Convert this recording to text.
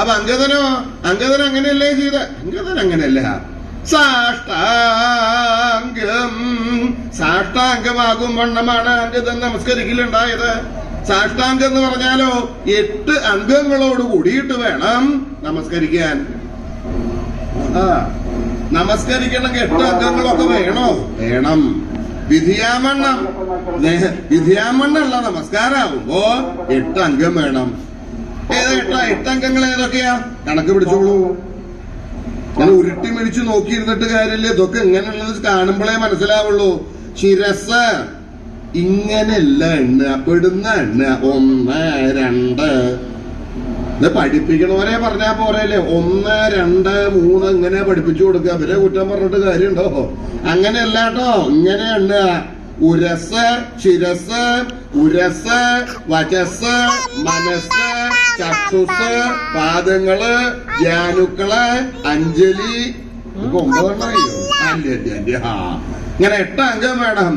അപ്പൊ അങ്കദനോ അങ്കദൻ അങ്ങനെയല്ലേ ചെയ്ത? അങ്കദൻ അങ്ങനെയല്ല. സാഷ്ടാംഗം. സാഷ്ടാംഗമാകും വണ്ണമാണ് അങ്കദൻ നമസ്കരിക്കലുണ്ടായത്. സാഷ്ടാംഗം എന്ന് പറഞ്ഞാലോ എട്ട് അംഗങ്ങളോട് കൂടിയിട്ട് വേണം നമസ്കരിക്കാൻ. ആ നമസ്കരിക്കണമെങ്കിൽ എട്ട് അംഗങ്ങളൊക്കെ വേണോ? വേണം. വിധിയാമണ്ണം. വിധിയാമണ്ണല്ല നമസ്കാരാവുമ്പോ എട്ട് അംഗം വേണം. ഏതാ എട്ടംഗങ്ങൾ ഏതൊക്കെയാ? കണക്ക് പിടിച്ചോളൂ. ഞാൻ ഉരുട്ടി മേടിച്ച് നോക്കിയിരുന്നിട്ട് കാര്യമില്ല. ഇതൊക്കെ ഇങ്ങനെയുള്ളത് കാണുമ്പോഴേ മനസ്സിലാവുള്ളൂ. ശിരസ് ഇങ്ങനെയല്ല എണ്ണ പെടുന്ന എണ്ണ. ഒന്ന് രണ്ട്. ഇത് പഠിപ്പിക്കണവരെ പറഞ്ഞാ പോരല്ലേ ഒന്ന് രണ്ട് മൂന്ന് ഇങ്ങനെ പഠിപ്പിച്ചു കൊടുക്കുക. അവരെ കുറ്റം പറഞ്ഞിട്ട് കാര്യമുണ്ടോ? അങ്ങനെയല്ല കേട്ടോ. ഇങ്ങനെ എണ്ണ. ഉരസ് ശിരസ് ഉരസ് വചസ് മനസ്സ് ചക്ഷുസ് പാദങ്ങൾ ജാനുക്കൾ അഞ്ജലി അല്ല അല്ല അല്ല ആ ഇങ്ങനെ എട്ട് അംഗം വേണം.